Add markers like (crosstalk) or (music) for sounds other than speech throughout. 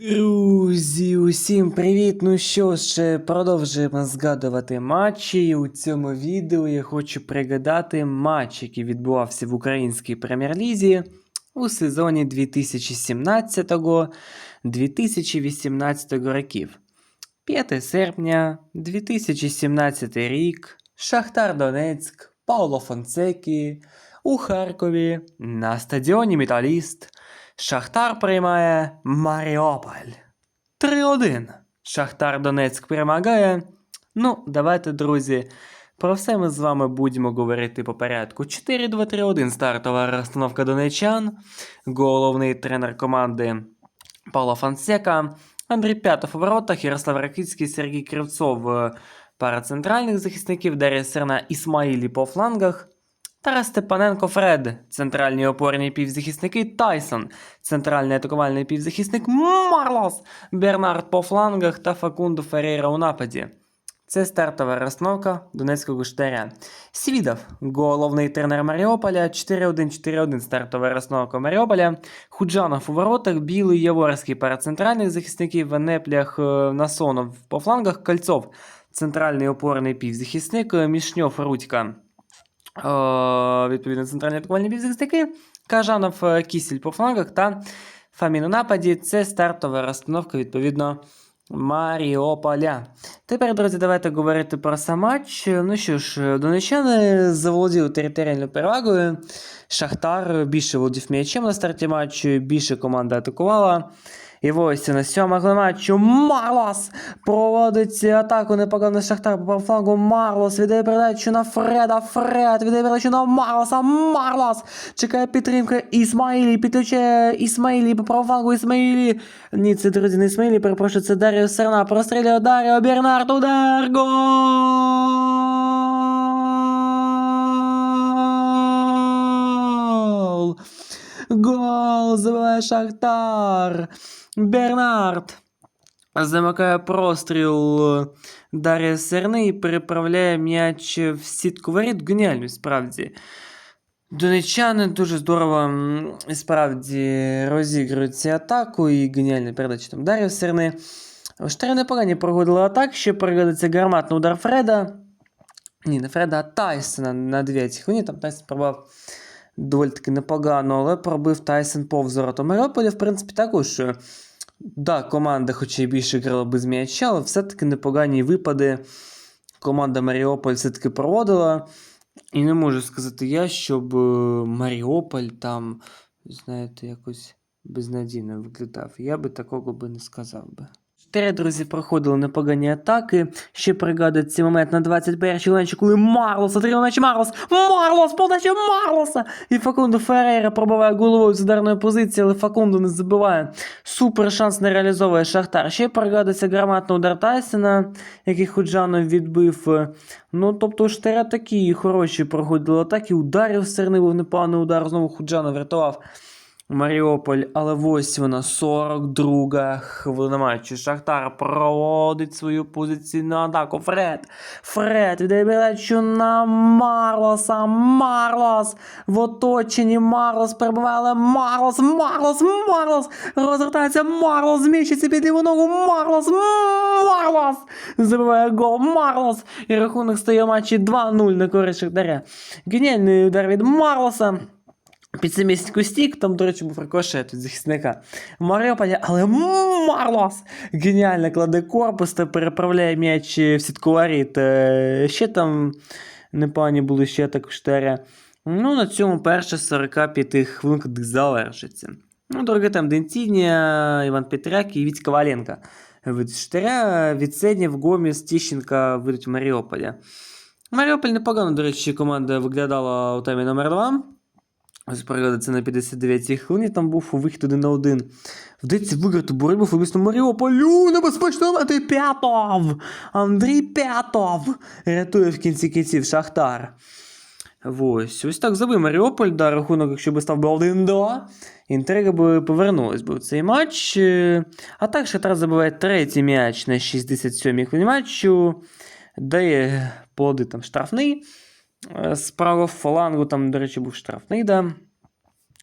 Друзі, усім привіт! Ну що ж, продовжуємо згадувати матчі. І у цьому відео я хочу пригадати матч, який відбувався в українській прем'єр-лізі у сезоні 2017-2018 років. 5 серпня 2017 рік. Шахтар Донецьк, Пауло Фонсекі у Харкові на стадіоні Металіст. Шахтар приймає Маріополь. 3-1. Шахтар Донецьк перемагає. Ну, давайте, друзі. Про все ми з вами будемо говорити по порядку. 4-2-3-1 стартова розстановка донечан. Головний тренер команди Павло Фансека. Андрій П'ятов у воротах, Ярослав Ракицький, Сергій Кривцов е, пара центральних захисників, Дар'я Серна Ісмаїлі по флангах. Тарас Степаненко Фред, центральні опорні півзахисники Тайсон, центральний атакувальний півзахисник Марлос, Бернард по флангах та Факунду Ферейра у нападі. Це стартова розстановка Донецького штаря. Свідов, головний тренер Маріополя, 4-1-4-1 стартова розстановка Маріополя. Худжанов у воротах, Білий Яворський пара центральних захисників, в неплях е, Насонов по флангах, Кольцов, центральний опорний півзахисник, е, Мішньов Рудька. Е, відповідно, центральні атакувальні півзахисники, Кажанов е, Кісіль по флангах та Фамін у нападі. Це стартова розстановка, відповідно, Маріополя. Тепер, друзі, давайте говорити про сам матч. Ну що ж, донечани заволоділи територіальною перевагою. Шахтар більше володів м'ячем на старті матчу, більше команда атакувала. І ось на сьомому матчу Марлос проводить атаку непогано Шахтар по флангу Марлос віддає передачу на Фреда. Фред віддає передачу на Марлоса. Марлос чекає підтримка Ісмаїлі. Підключає Ісмаїлі по правому флангу Ісмаїлі. Ні, це друзі, не Ісмаїлі, перепрошую, це Даріо Серна. Прострілює Даріо Бернард. Удар. Гол! Гол! Забиває Шахтар! Бернард! Замикає простріл Дар'я Серни і переправляє м'яч в сітку воріт. Геніально, справді. Донечани дуже здорово справді розігрують цю атаку і геніальна передача там Дар'я Серни. Штари непогані проводили атак, ще пригодиться гарматний удар Фреда. Ні, не Фреда, а Тайсона на 9 хвилині. Там Тайсон пробував доволі таки непогано, але пробив Тайсон повз ворота Маріуполя, в принципі, також. Да, команда, хоч і більше грала без м'яча, але все-таки непогані випади команда Маріуполь все-таки проводила. І не можу сказати я, щоб е, Маріуполь там, знаєте, якось безнадійно виглядав. Я би такого би не сказав би. Друзі проходили непогані атаки. Ще пригадують цей момент на 21-й хвилинці, коли Марлос отримав м'яч Марлос. Марлос! Подача Марлоса! І Факунду Ферейра пробиває головою з ударної позиції, але Факунду не забиває. Супер шанс не реалізовує Шахтар. Ще пригадується громадний удар Тайсона, який Худжанов відбив. Ну, тобто Штаря такі хороші проходили атаки. Ударів серни був непоганий удар. Знову Худжанов врятував. Маріуполь, але ось вона 42 хвилина матчу. Шахтар проводить свою позиційну атаку. Фред. Фред віддає передачу на Марлоса. Марлос. В оточенні Марлос перебуває, але Марлос, Марлос, Марлос. Розвертається Марлос. Зміщиться під ліву ногу. Марлос. Марлос. Забиває гол. Марлос. І рахунок стає в матчі 2-0 на користь Шахтаря. Геніальний удар від Марлоса. Під стік, там, до речі, був рикошет від захисника Маріуполя, але Марлос геніально кладе корпус та переправляє м'яч в сітку воріт. Е, Ще там непогані були ще також штаря. Ну, на цьому перша 45 хвилин завершиться. Ну, дороге там Дентінія, Іван Петряк і Віть Коваленко. Від штаря, від Сенєв, Гоміс, Тіщенка видать Маріуполя. Маріуполь непогано, до речі, команда виглядала у темі номер 2 Ось пригадується на 59-й хвилині, там був вихід один на один. Вдається виграти боротьбу футболісту Маріуполю, небезпечно Андрій П'ятов! Андрій П'ятов! Рятує в кінці кінців Шахтар. Ось, ось так забив Маріуполь, да, рахунок, якщо би став би 1-2, інтрига би повернулась би в цей матч. А так Шахтар забиває третій м'яч на 67-й хвилині матчу, дає плоди там штрафний. Е, З правого фалангу там, до речі, був штрафний, да.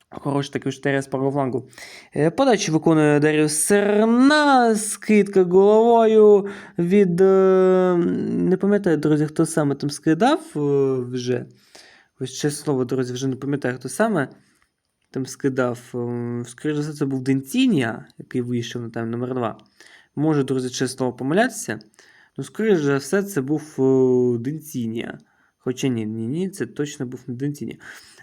Хороший такий штире з правого флангу. Е, Подачу виконує Дар'ю Серна, скидка головою від. е, Не пам'ятаю, друзі, хто саме там скидав вже. Ось чесне слово, друзі, вже не пам'ятаю, хто саме там скидав. Скоріше за все, це був Денцінія, який вийшов на тайм номер 2. Можу, друзі, чесно помилятися. Ну, скоріше за все, це був Денцінія. Хоча ні, ні, ні, це точно був не Денцінія.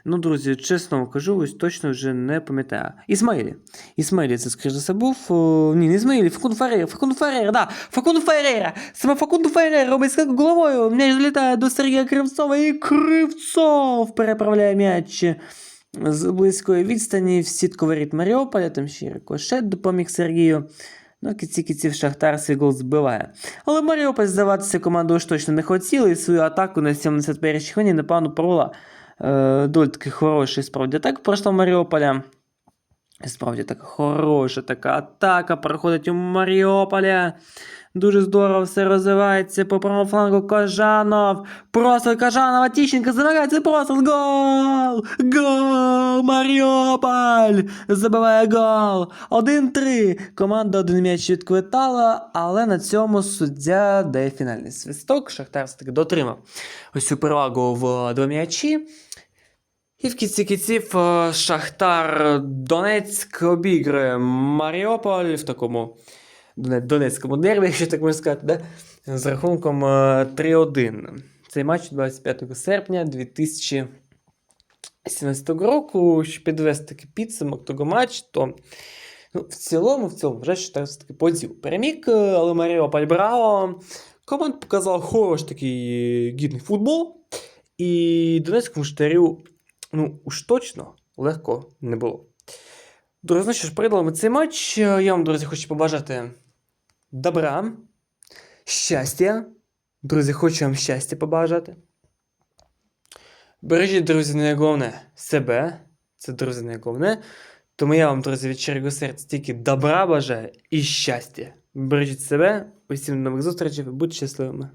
Ну, друзі, чесно кажу, ось точно вже не пам'ятаю. Ісмаїлі. Ісмаїлі це, скоріше за був. О, ні, не Ісмаїлі, Факунду Феррейра, Факунду Феррейра, да, Факунду Феррейра. Саме Факунду Феррейра робить скак головою, м'яч залітає до Сергія Кривцова, і Кривцов переправляє м'яч з близької відстані в сітку воріт Маріуполя, там ще рикошет допоміг Сергію. Ну, кінці кінців Шахтар свій гол збиває. Але Маріуполь здаватися командою ж точно не хотіли, і свою атаку на 71-й хвилині, напевно, провела е, доволі таки хороший справді атак пройшла Маріуполя. Справді така хороша така атака проходить у Маріуполя. Дуже здорово все розвивається по правому флангу Кожанов. Просто Кожанова Тіщенко замагається просто гол! Гол! Маріуполь! Забиває гол! 1-3. Команда один м'яч відквитала, але на цьому суддя дає фінальний свисток. Шахтар все-таки дотримав ось цю перевагу в два м'ячі. І в кінці кінців е, Шахтар Донецьк обігрує Маріуполь в такому Донецькому дербі, (laughs) якщо так можна сказати, да? з рахунком е, 3-1. Цей матч 25 серпня 2017 року. Щоб підвести такий підсумок того матчу, то ну, в цілому, в цілому, вже Шахтар все-таки поділ переміг, е, але Маріуполь браво. Команда показала хороший такий гідний футбол. І Донецькому штарю ну, уж точно легко не було. Друзі, ну що ж, передали ми цей матч. Я вам, друзі, хочу побажати добра, щастя. Друзі, хочу вам щастя побажати. Бережіть, друзі, найголовне себе. Це, друзі, найголовне. Тому я вам, друзі, від щирого серця тільки добра бажаю і щастя. Бережіть себе, усім нових зустрічей, будьте щасливими.